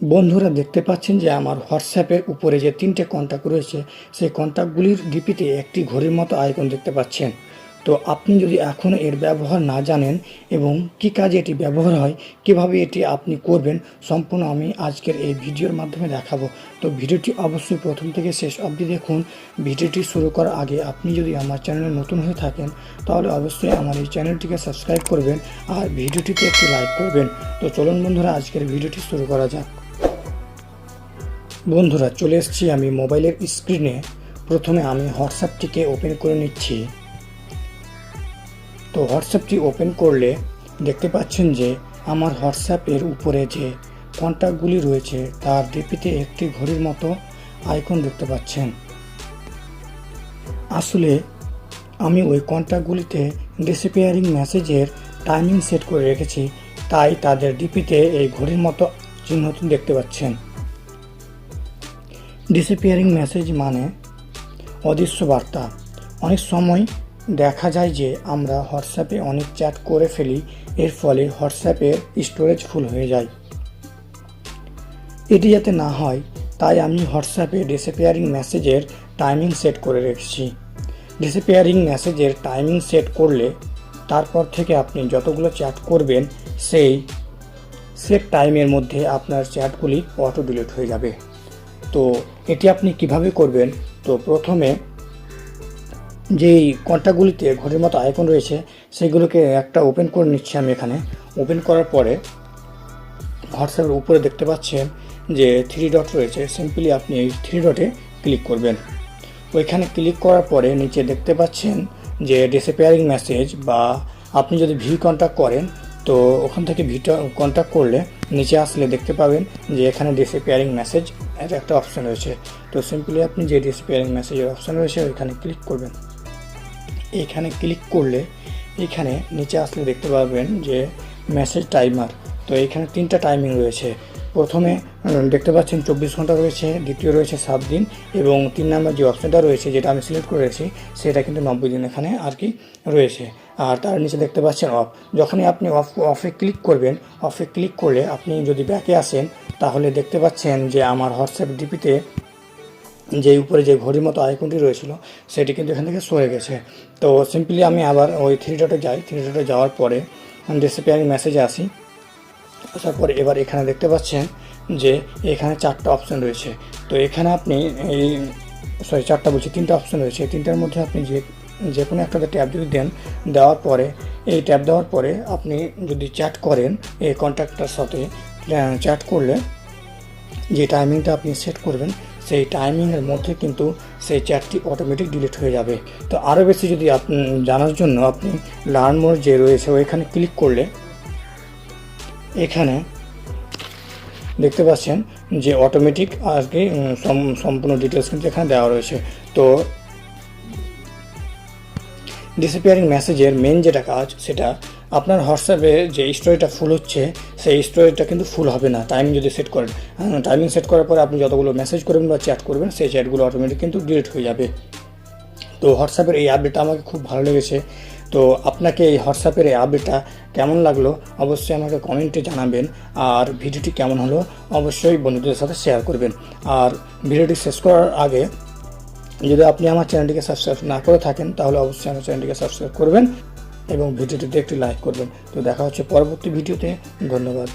বন্ধুরা দেখতে পাচ্ছেন যে আমার হোয়াটসঅ্যাপের উপরে যে তিনটে কন্ট্যাক্ট রয়েছে, সেই কন্ট্যাক্টগুলির ডিপিতে একটি ঘড়ির মতো আইকন দেখতে পাচ্ছেন। তো আপনি যদি এখনও এর ব্যবহার না জানেন এবং কী কাজে এটি ব্যবহার হয়, কীভাবে এটি আপনি করবেন, সম্পূর্ণ আমি আজকের এই ভিডিওর মাধ্যমে দেখাবো। তো ভিডিওটি অবশ্যই প্রথম থেকে শেষ অবধি দেখুন। ভিডিওটি শুরু করার আগে আপনি যদি আমার চ্যানেলে নতুন হয়ে থাকেন, তাহলে অবশ্যই আমার এই চ্যানেলটিকে সাবস্ক্রাইব করবেন আর ভিডিওটিতে একটি লাইক করবেন। তো চলুন বন্ধুরা, আজকের ভিডিওটি শুরু করা যাক। বন্ধুরা, চলে এসেছি আমি মোবাইলের স্ক্রিনে। প্রথমে আমি হোয়াটসঅ্যাপটিকে ওপেন করে নিচ্ছি। তো হোয়াটসঅ্যাপটি ওপেন করলে দেখতে পাচ্ছেন যে আমার হোয়াটসঅ্যাপের উপরে যে কন্ট্যাক্টগুলি রয়েছে, তার ডিপিতে একটি ঘড়ির মতো আইকন দেখতে পাচ্ছেন। আসলে আমি ওই কন্ট্যাক্টগুলিতে ডিসিপিয়ারিং মেসেজের টাইমিং সেট করে রেখেছি, তাই তাদের ডিপিতে এই ঘড়ির মতো চিহ্নটি দেখতে পাচ্ছেন। ডিসিপিয়ারিং মেসেজ মানে অদৃশ্য বার্তা। অনেক সময় দেখা যায় যে আমরা হোয়াটসঅ্যাপে অনেক চ্যাট করে ফেলি, এর ফলে হোয়াটসঅ্যাপের স্টোরেজ ফুল হয়ে যায়। এটি যাতে না হয়, তাই আমি হোয়াটসঅ্যাপে ডিসিপিয়ারিং মেসেজের টাইমিং সেট করে রেখেছি। ডিসিপিয়ারিং মেসেজের টাইমিং সেট করলে তারপর থেকে আপনি যতগুলো চ্যাট করবেন, সেই সেট টাইমের মধ্যে আপনার চ্যাটগুলি অটো ডিলিট হয়ে যাবে। তো এটি আপনি কীভাবে করবেন? তো প্রথমে যেই কন্ট্যাক্টগুলিতে ঘরের মতো আইকন রয়েছে, সেগুলোকে একটা ওপেন করে নিচ্ছি আমি এখানে। ওপেন করার পরে হোয়াটসঅ্যাপের উপরে দেখতে পাচ্ছেন যে থ্রি ডট রয়েছে। সিম্পলি আপনি এই থ্রি ডটে ক্লিক করবেন। ওইখানে ক্লিক করার পরে নিচে দেখতে পাচ্ছেন যে ডিসঅ্যাপিয়ারিং মেসেজ বা আপনি যদি ভিউ কন্ট্যাক্ট করেন তো ওখান থেকে ভিটা কন্ট্যাক্ট করলে নিচে আসলে দেখতে পাবেন যে এখানে ডিসিপেয়ারিং মেসেজ এর একটা অপশন রয়েছে। তো সিম্পলি আপনি যে ডিসঅ্যাপিয়ারিং মেসেজের অপশন রয়েছে, ওইখানে ক্লিক করবেন। এখানে ক্লিক করলে এখানে নিচে আসলে দেখতে পাবেন যে মেসেজ টাইমার তো এখানে তিনটা টাইমিং রয়েছে। প্রথমে দেখতে পাচ্ছেন চব্বিশ ঘণ্টা রয়েছে, দ্বিতীয় রয়েছে সাত দিন, এবং তিন নম্বর যে অপশনটা রয়েছে, যেটা আমি সিলেক্ট করেছি, সেটা কিন্তু নব্বই দিন এখানে আর কি রয়েছে। আর তার নিচে দেখতে পাচ্ছেন অফ যখনই আপনি অফ অফে ক্লিক করবেন অফে ক্লিক করলে আপনি যদি ব্যাকে আসেন, তাহলে দেখতে পাচ্ছেন যে আমার হোয়াটসঅ্যাপ ডিপিতে যে উপরে যে ঘড়ির মতো আইকনটি রয়েছিল, সেটি কিন্তু এখান থেকে সরে গেছে। তো সিম্পলি আমি আবার ওই থ্রি ডটে যাই। থ্রি ডটে যাওয়ার পরে ডিসপ্লেয়ারিং মেসেজে আসি। আসার পরে এবার এখানে দেখতে পাচ্ছেন যে এখানে চারটা অপশন রয়েছে। তো এখানে আপনি এই সরি চারটা বলছি, তিনটা অপশন রয়েছে। তিনটার মধ্যে আপনি যে যে কোনো একটাতে ট্যাব যদি দেন, দেওয়ার পরে, এই ট্যাব দেওয়ার পরে আপনি যদি চ্যাট করেন, এই কন্ট্যাক্টটার সাথে চ্যাট করলে যে টাইমিংটা আপনি সেট করবেন, সেই টাইমিংয়ের মধ্যে কিন্তু সেই চ্যাটটি অটোমেটিক ডিলিট হয়ে যাবে। তো আরও বেশি যদি আপনি জানার জন্য আপনি লার্ন মোড যে রয়েছে, ওইখানে ক্লিক করলে এখানে দেখতে পাচ্ছেন যে অটোমেটিক আর কি সম্পূর্ণ ডিটেলস কিন্তু এখানে দেওয়া রয়েছে। তো ডিসঅ্যাপিয়ারিং মেসেজের মেন যেটা কাজ, সেটা আপনার হোয়াটসঅ্যাপে যে স্টোরিটা ফুল হচ্ছে, সেই স্টোরিটা কিন্তু ফুল হবে না। টাইম যদি সেট করেন টাইমিং সেট করার পরে আপনি যতগুলো মেসেজ করবেন বা চ্যাট করবেন, সেই চ্যাটগুলো অটোমেটিক কিন্তু ডিলিট হয়ে যাবে। তো হোয়াটসঅ্যাপের এই আপডেটটা আমাকে খুব ভালো লেগেছে। তো আপনাকে এই হোয়াটসঅ্যাপের এই আপডেটটা কেমন লাগল অবশ্যই আমাকে কমেন্টে জানাবেন। আর ভিডিওটি কেমন হলো অবশ্যই বন্ধুদের সাথে শেয়ার করবেন। আর ভিডিওটি শেষ করার আগে যদি আপনি আমার চ্যানেলটিকে সাবস্ক্রাইব না করে থাকেন, তাহলে অবশ্যই আমার চ্যানেলটিকে সাবস্ক্রাইব করবেন এবং ভিডিওটিতে একটি লাইক করবেন। তো দেখা হচ্ছে পরবর্তী ভিডিওতে। ধন্যবাদ।